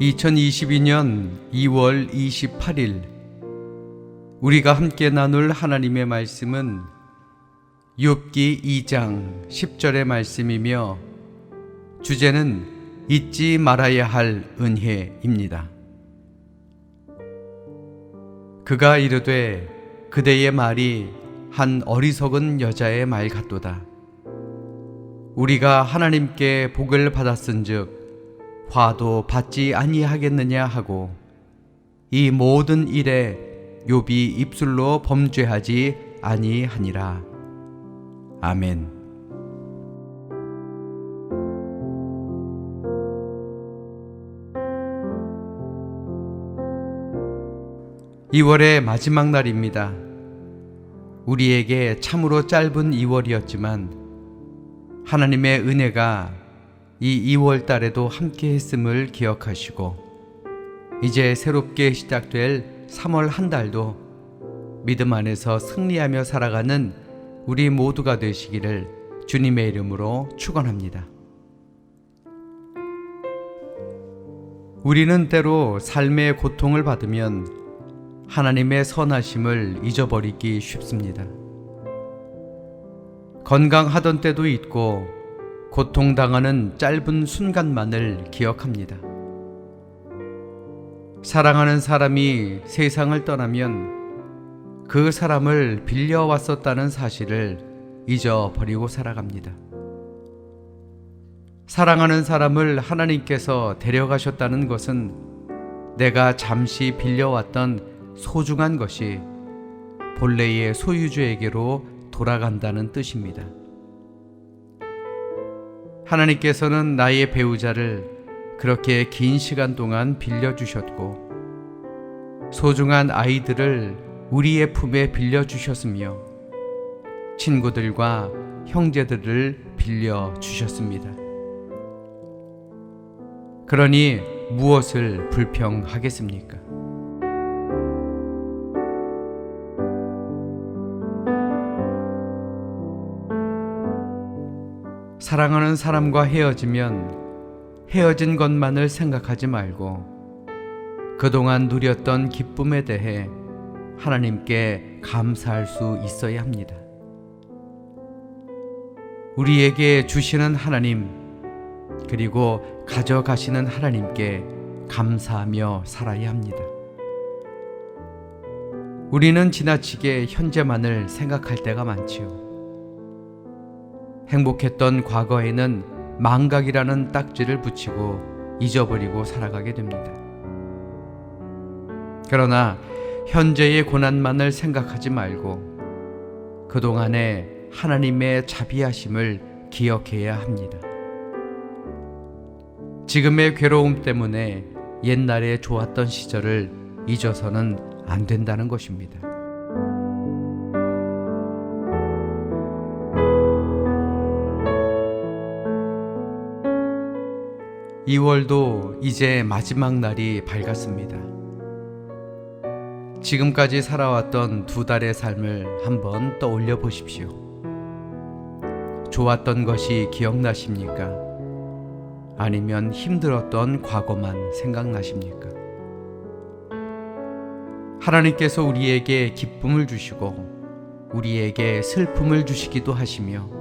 2022년 2월 28일 우리가 함께 나눌 하나님의 말씀은 욥기 2장 10절의 말씀이며 주제는 잊지 말아야 할 은혜입니다. 그가 이르되 그대의 말이 한 어리석은 여자의 말 같도다. 우리가 하나님께 복을 받았은즉 화도 받지 아니하겠느냐 하고 이 모든 일에 욥이 입술로 범죄하지 아니하니라. 아멘. (2월의) 마지막 날입니다. 우리에게 참으로 짧은 2월이었지만 하나님의 은혜가 이 2월 달에도 함께 했음을 기억하시고 이제 새롭게 시작될 3월 한 달도 믿음 안에서 승리하며 살아가는 우리 모두가 되시기를 주님의 이름으로 축원합니다. 우리는 때로 삶의 고통을 받으면 하나님의 선하심을 잊어버리기 쉽습니다. 건강하던 때도 있고 고통당하는 짧은 순간만을 기억합니다. 사랑하는 사람이 세상을 떠나면 그 사람을 빌려왔었다는 사실을 잊어버리고 살아갑니다. 사랑하는 사람을 하나님께서 데려가셨다는 것은 내가 잠시 빌려왔던 소중한 것이 본래의 소유주에게로 돌아간다는 뜻입니다. 하나님께서는 나의 배우자를 그렇게 긴 시간 동안 빌려주셨고, 소중한 아이들을 우리의 품에 빌려주셨으며, 친구들과 형제들을 빌려주셨습니다. 그러니 무엇을 불평하겠습니까? 사랑하는 사람과 헤어지면 헤어진 것만을 생각하지 말고 그동안 누렸던 기쁨에 대해 하나님께 감사할 수 있어야 합니다. 우리에게 주시는 하나님, 그리고 가져가시는 하나님께 감사하며 살아야 합니다. 우리는 지나치게 현재만을 생각할 때가 많지요. 행복했던 과거에는 망각이라는 딱지를 붙이고 잊어버리고 살아가게 됩니다. 그러나 현재의 고난만을 생각하지 말고 그동안의 하나님의 자비하심을 기억해야 합니다. 지금의 괴로움 때문에 옛날에 좋았던 시절을 잊어서는 안 된다는 것입니다. 2월도 이제 마지막 날이 밝았습니다. 지금까지 살아왔던 두 달의 삶을 한번 떠올려 보십시오. 좋았던 것이 기억나십니까? 아니면 힘들었던 과거만 생각나십니까? 하나님께서 우리에게 기쁨을 주시고 우리에게 슬픔을 주시기도 하시며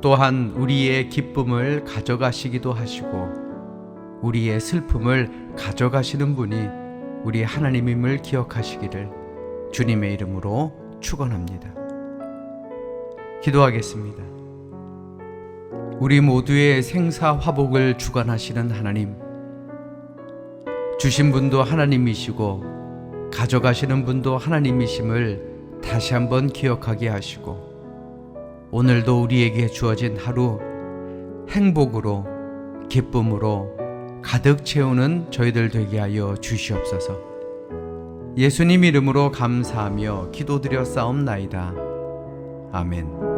또한 우리의 기쁨을 가져가시기도 하시고 우리의 슬픔을 가져가시는 분이 우리 하나님임을 기억하시기를 주님의 이름으로 축원합니다. 기도하겠습니다. 우리 모두의 생사 화복을 주관하시는 하나님 주신 분도 하나님이시고 가져가시는 분도 하나님이심을 다시 한번 기억하게 하시고 오늘도 우리에게 주어진 하루 행복으로 기쁨으로 가득 채우는 저희들 되게 하여 주시옵소서. 예수님 이름으로 감사하며 기도드려 싸움나이다. 아멘.